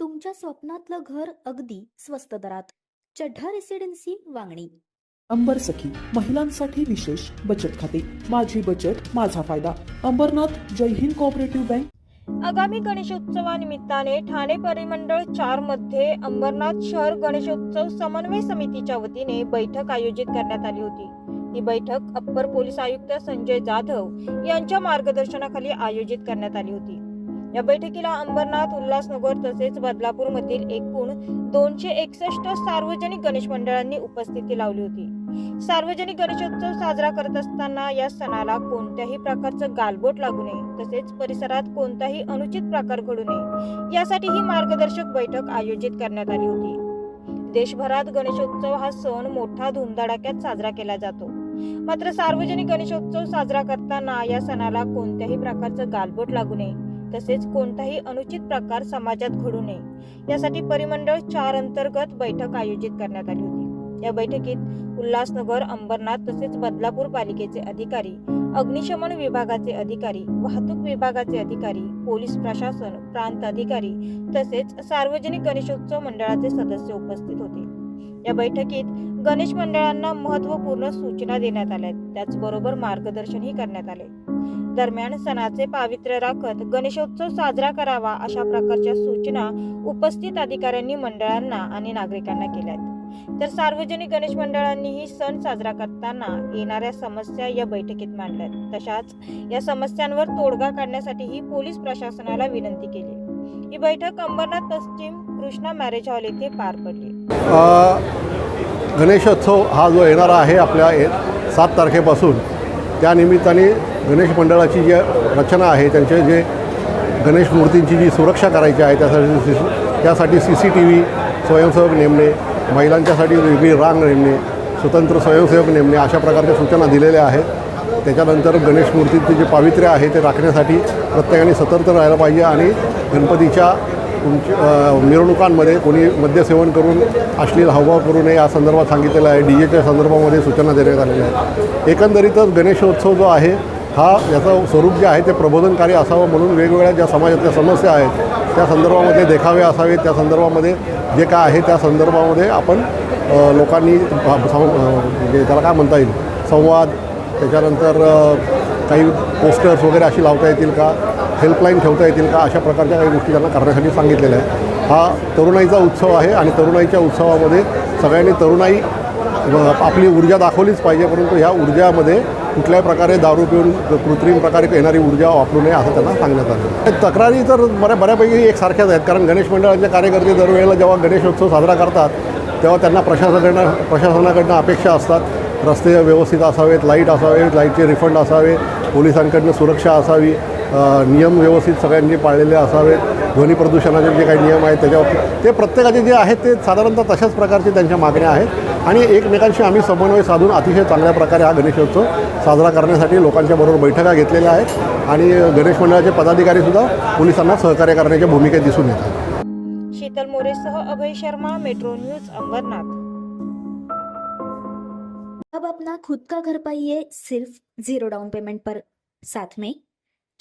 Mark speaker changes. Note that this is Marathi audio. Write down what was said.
Speaker 1: तुमच्या स्वप्नातलं घर अगदी स्वस्त दरात. चढ्ढा रेसिडेन्सी वांगणी.
Speaker 2: अंबर सखी महिलांसाठी विशेष बचत खाते. माझी बचत माझा फायदा. अंबरनाथ जय हिंद कोऑपरेटिव्ह बँक
Speaker 3: आगामी गणेशोत्सवानिमित्ताने ठाणे परिमंडळ चारमध्ये अंबरनाथ शहर गणेशोत्सव समन्वय समितीच्या वतीने बैठक आयोजित करण्यात आली होती. ही बैठक अप्पर पोलीस आयुक्त संजय जाधव यांच्या मार्गदर्शनाखाली आयोजित करण्यात आली होती. या बैठकीला अंबरनाथ उल्हासनगर तसेच बदलापूर मधील एकूण दोनशे एकसष्ट सार्वजनिक गणेश मंडळांनी उपस्थिती लावली होती. सार्वजनिक गणेशोत्सव साजरा करत असताना या सणाला कोणत्याही प्रकारचं गालबोट लागू नये तसेच परिसरात कोणताही अनुचित प्रकार घडू नये यासाठी ही मार्गदर्शक बैठक आयोजित करण्यात आली होती. देशभरात गणेशोत्सव हा सण मोठा धुमधडाक्यात साजरा केला जातो. मात्र सार्वजनिक गणेशोत्सव साजरा करताना या सणाला कोणत्याही प्रकारचं गालबोट लागू नये तसेच कोणताही अनुचित प्रकार समाजात घडू नये. यासाठी परिमंडळ चार अंतर्गत बैठक आयोजित करण्यात आली होती. या बैठकीत उल्हासनगर अंबरनाथ तसेच बदलापूर पालिकेचे अधिकारी अग्निशमन विभागाचे अधिकारी वाहतूक विभागाचे अधिकारी पोलीस प्रशासन प्रांत अधिकारी तसेच सार्वजनिक गणेशोत्सव मंडळाचे सदस्य उपस्थित होते. या बैठकीत गणेश मंडळांना महत्त्वपूर्ण सूचना देण्यात आल्या. त्याचबरोबर मार्गदर्शनही करण्यात आले. दरम्यान सणाचे पावित्र्य राखत गणेशोत्सव साजरा करावा अशा प्रकारच्या सूचना उपस्थित अधिकाऱ्यांनी मंडळांना आणि नागरिकांना केल्या आहेत तर सार्वजनिक गणेश मंडळांनीही सण साजरा करताना येणाऱ्या समस्या या बैठकीत मांडल्यात. तशाच या समस्यांवर तोडगा काढण्यासाठी ही पोलीस प्रशासनाला विनंती केली. ही बैठक अंबरनाथ पश्चिम कृष्णा मॅरेज हॉल येथे पार पडली.
Speaker 4: गणेशोत्सव हा जो येणारा आहे आपल्या सात तारखेपासून त्यानिमित्ताने गणेश मंडळाची जी रचना आहे त्यांचे जे गणेश मूर्तींची जी सुरक्षा करायची आहे त्यासाठी सी त्यासाठी सी सी टी व्ही स्वयंसेवक नेमणे महिलांच्यासाठी वेगळी रांग नेमणे स्वतंत्र स्वयंसेवक नेमणे अशा प्रकारच्या सूचना दिलेल्या आहेत. त्याच्यानंतर गणेश मूर्तींचे जे पावित्र्य आहे ते राखण्यासाठी प्रत्येकाने सतर्क राहायला पाहिजे आणि गणपतीच्या तुमची मिरवणुकांमध्ये कोणी मद्यसेवन करून अश्लील हावभाव करू नये या संदर्भात सांगितलेलं आहे. डी जेच्या संदर्भामध्ये सूचना देण्यात आलेल्या आहेत. एकंदरीतच गणेशोत्सव जो आहे हा याचं स्वरूप जे आहे ते प्रबोधनकारी असावं म्हणून वेगवेगळ्या ज्या समाजातल्या समस्या आहेत त्या संदर्भामध्ये देखावे असावेत. त्या संदर्भामध्ये जे काय आहे त्या संदर्भामध्ये आपण लोकांनी म्हणजे त्याला काय म्हणता येईल? संवाद त्याच्यानंतर काही पोस्टर्स वगैरे अशी लावता येतील का? हेल्पलाईन ठेवता येतील का? अशा प्रकारच्या काही गोष्टी त्यांना करण्यासाठी सांगितलेल्या आहे हा तरुणाईचा उत्सव आहे आणि तरुणाईच्या उत्सवामध्ये सगळ्यांनी तरुणाई आपली ऊर्जा दाखवलीच पाहिजे परंतु ह्या ऊर्जामध्ये कुठल्याही प्रकारे दारू पिऊन कृत्रिम प्रकारे येणारी ऊर्जा वापरू नये असं त्यांना सांगण्यात आलं. तक्रारी तर बऱ्या बऱ्यापैकी एकसारख्याच आहेत. कारण गणेश मंडळाचे कार्यकर्ते दरवेळेला जेव्हा गणेशोत्सव साजरा करतात तेव्हा त्यांना प्रशासनाकडनं प्रशासनाकडनं अपेक्षा असतात. रस्ते व्यवस्थित असावेत लाइट असावेत लाईटचे रिफंड असावे पोलिसांकडनं सुरक्षा असावी नियम व्यवस्थित सगळ्यांनी पाळलेले असावेत. ध्वनी प्रदूषणाचे जे काही नियम आहेत त्याच्यावर ते प्रत्येकाचे जे आहेत ते साधारणतः तशाच प्रकारचे त्यांच्या मागण्या आहेत. आणि एकमेकांशी आम्ही समन्वय साधून अतिशय चांगल्या प्रकारे हा गणेशोत्सव साजरा करण्यासाठी लोकांच्या बरोबर बैठका घेतलेल्या आहेत. आणि गणेश मंडळाचे पदाधिकारीसुद्धा पोलिसांना सहकार्य करण्याच्या भूमिकेत दिसून येतात.
Speaker 3: शीतल मोरेसह अभय शर्मा मेट्रो न्यूज अंबरनाथ.
Speaker 1: अब अपना खुद का घर पाइए सिर्फ जीरो डाउन पेमेंट पर. साथ में